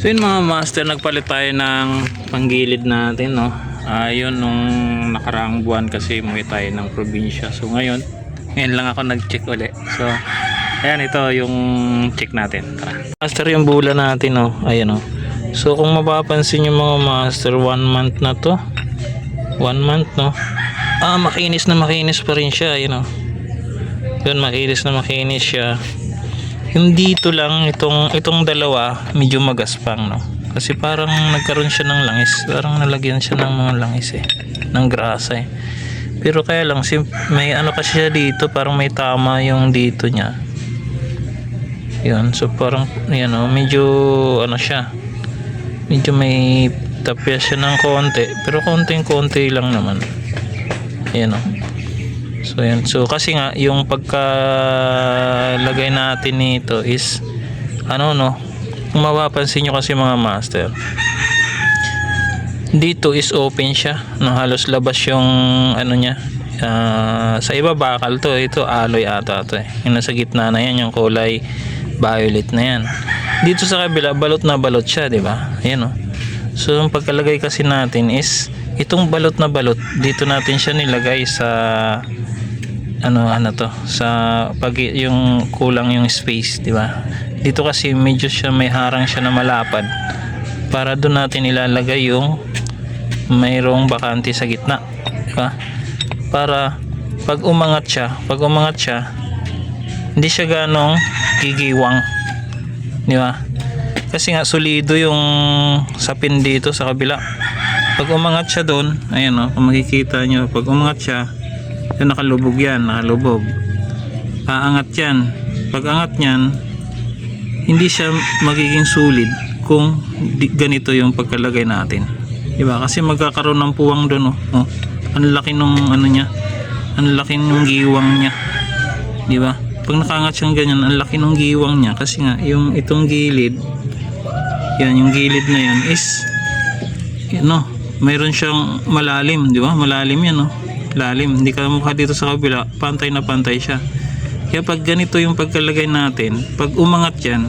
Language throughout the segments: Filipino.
So yun mga master, nagpalit tayo ng panggilid natin, no? Ayun, nung nakaraang buwan kasi umuwi tayo ng probinsya. So ngayon, ngayon lang ako nag-check uli. So, ayan, ito yung check natin. Tara. Master, yung bula natin, no? Ayan, no? So kung mapapansin yung mga master, one month na to. One month, no? Ah, makinis na makinis pa rin siya, yun, no? Yun, makinis na makinis siya. Yung dito lang, itong, itong dalawa, medyo magaspang, no? Kasi parang nagkaroon siya ng langis. Parang nalagyan siya ng mga langis, eh. Ng grasa, eh. Pero kaya lang, sim- may ano kasi siya dito, parang may tama yung dito niya. Yun, so parang, yan, oh, medyo, ano siya, medyo may tapya siya ng konti. Pero konting-konti lang naman. Yan, oh. So yan. So kasi nga yung pagkalagay natin nito is ano no, kung mapapansin nyo kasi mga master. Dito is open siya, no halos labas yung ano niya. Ah, sa iba bakal to, ito alloy ata to eh. Yung nasa gitna na yan, yung kulay violet na yan. Dito sa kabila, balot na balot siya, di ba? Ayan oh. So yung pagkalagay kasi natin is itong balot na balot, dito natin siya nilagay sa ano ano to sa pag yung kulang yung space di ba? Dito kasi medyo siya may harang siya na malapad. Para doon natin ilalagay yung mayroong bakante sa gitna di ba? Para pag umangat siya pag umangat siya hindi siya ganong gigiwang di ba? Kasi nga solido yung sapin dito sa kabila pag umangat siya doon ayan o kung makikita nyo pag umangat siya yan nakalubog yan, nakalubog. Aangat yan. Pag angat niyan, hindi siya magiging sulit kung ganito yung pagkalagay natin. Diba? Kasi magkakaroon ng puwang doon. Oh. Oh. Ang laki nung ano niya. Ang laki nung giwang niya. Diba? Pag nakaangat siyang ganyan, ang laki nung giwang niya. Kasi nga, yung itong gilid, yan, yung gilid na yan is, know, mayroon siyang malalim, di ba? Malalim yan, oh lalim. Hindi ka mukha dito sa kabila, pantay na pantay siya. Kaya pag ganito yung pagkalagay natin, pag umangat yan,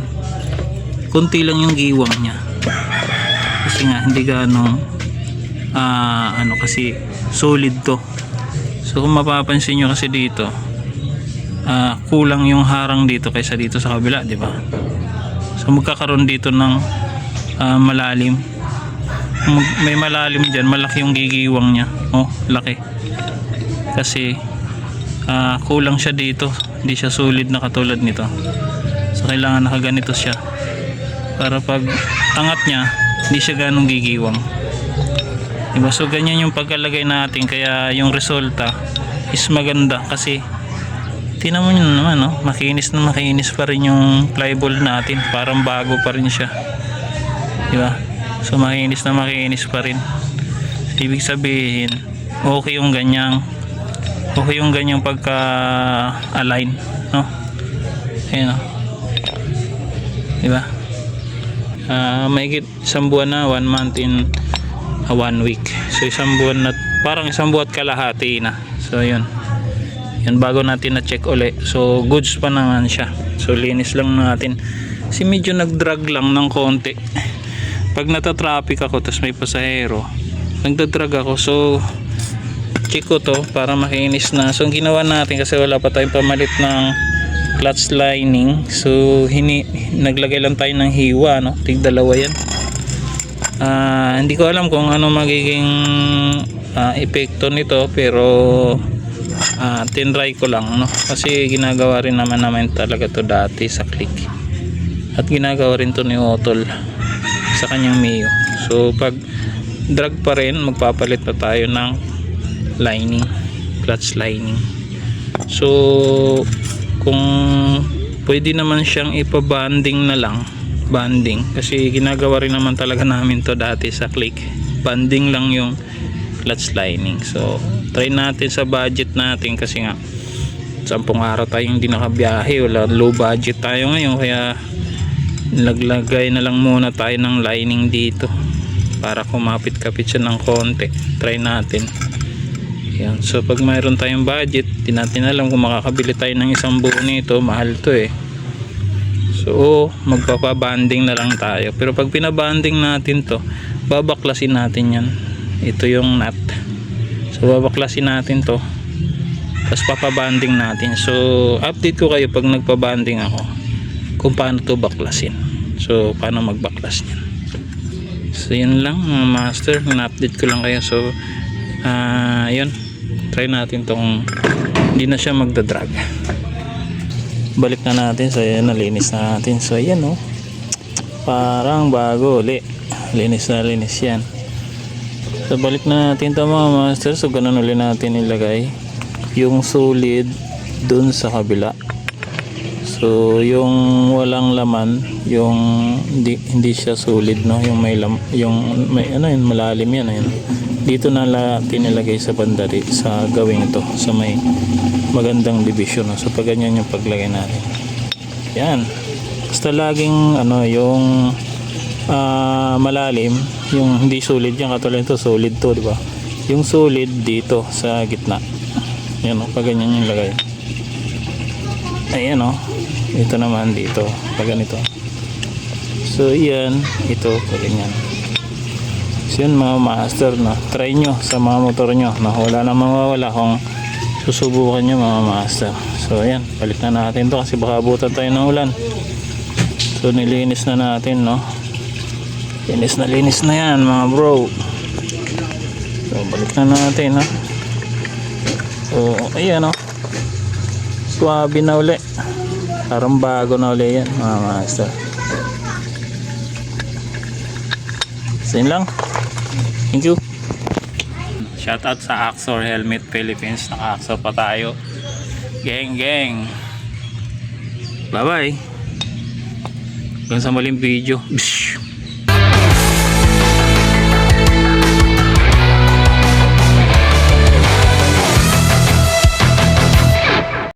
konti lang yung giwang niya. Kasi nga, hindi gaano, ah, ano kasi, solid to. So kung mapapansin nyo kasi dito, ah, kulang yung harang dito kaysa dito sa kabila, di ba? So magkakaroon dito ng ah, malalim. May malalim dyan, malaki yung gigiwang niya. Oh, laki. Kasi ah, kulang siya dito. Hindi siya solid na katulad nito. So kailangan nakaganito siya. Para pag angat niya hindi siya ganong gigiwang. Diba? So ganyan yung pagkalagay natin. Kaya yung resulta is maganda. Kasi tinan nyo naman no? makinis na makinis pa rin yung flyball natin. Parang bago pa rin siya. Diba so makinis na makinis pa rin. Ibig sabihin okay yung ganyang okay yung ganyang pagka align no? Ayun o di ba Ah, mahigit isang buwan na one month in ah, one week. So isang buwan na parang isang buwan at kalahati na. So yun yun bago natin na check uli. So goods pa naman siya. So linis lang natin. Kasi medyo nag drag lang ng konti pag natatraffic ako tapos may pasahero nagdadrag ako. So check ko to para makinis na. So ang ginawa natin kasi wala pa tayong pamalit ng clutch lining. So hini, naglagay lang tayo ng hiwa no? tig dalawa yan. Ah, hindi ko alam kung ano magiging ah, epekto nito pero ah, tinry ko lang no? kasi ginagawa rin naman naman talaga to dati sa click. At ginagawa rin to ni Otol sa kanyang Mio so pag drag pa rin magpapalit pa tayo ng lining clutch lining. So kung pwede naman siyang ipabanding na lang banding. Kasi ginagawa rin naman talaga namin to dati sa click. Banding lang yung clutch lining. So try natin sa budget natin kasi nga sampung araw tayong hindi nakabiyahe. Wala low budget tayo ngayon kaya naglagay na lang muna tayo ng lining dito para kumapit-kapit siya ng konti try natin yan. So pag mayroon tayong budget, di natin alam kung makakabili tayo ng isang buo nito, mahal to eh. So, magpapabanding na lang tayo. Pero pag pinabanding natin to, babaklasin natin yan. Ito yung nut. So, babaklasin natin to. Tapos papabanding natin. So, update ko kayo pag nagpabanding ako kung paano to baklasin. So, paano magbaklas niyan. So, yun lang mga master. Na-update ko lang kayo. So, ah yun. Try natin tong hindi na siya magdadrag. Balik na natin. So, ayan. Nalinis na natin. So, ayan oh. Parang bago uli. Linis na linis yan. So, balik na natin to mga master. So, ganun uli natin ilagay yung solid dun sa kabila. So, yung walang laman, yung hindi, hindi siya solid, no? Yung may lam, yung may ano yun, malalim yan, ayun. Dito na natin nilagay sa bandari sa gawing ito, sa may magandang division, no? So, pag ganyan yung paglagay natin. Yan. Basta laging ano, yung ah, malalim, yung hindi solid yan, katulad ito, solid to, di ba? Yung solid dito sa gitna. Yan o, pag ganyan yung lagay. Ayan o. Ito naman dito. Pag ganito. So, yan. Ito, ganyan. So, yun mga master, no. Try nyo sa mga motor nyo. No? Wala na mawawala kung susubukan nyo mga master. So, ayan. Balik na natin to kasi baka abutan tayo ng ulan. So, nilinis na natin, no. Linis na linis na yan, mga bro. So, balik na natin, no. So, ayan, no. Swabe na uli. Parang bago na uli yan, mga master. So, lang. Thank you. Shout out sa Axor Helmet Philippines. Naka-Axor pa tayo. Gang, gang. Bye-bye. Hanggang sa maling video. Bsh!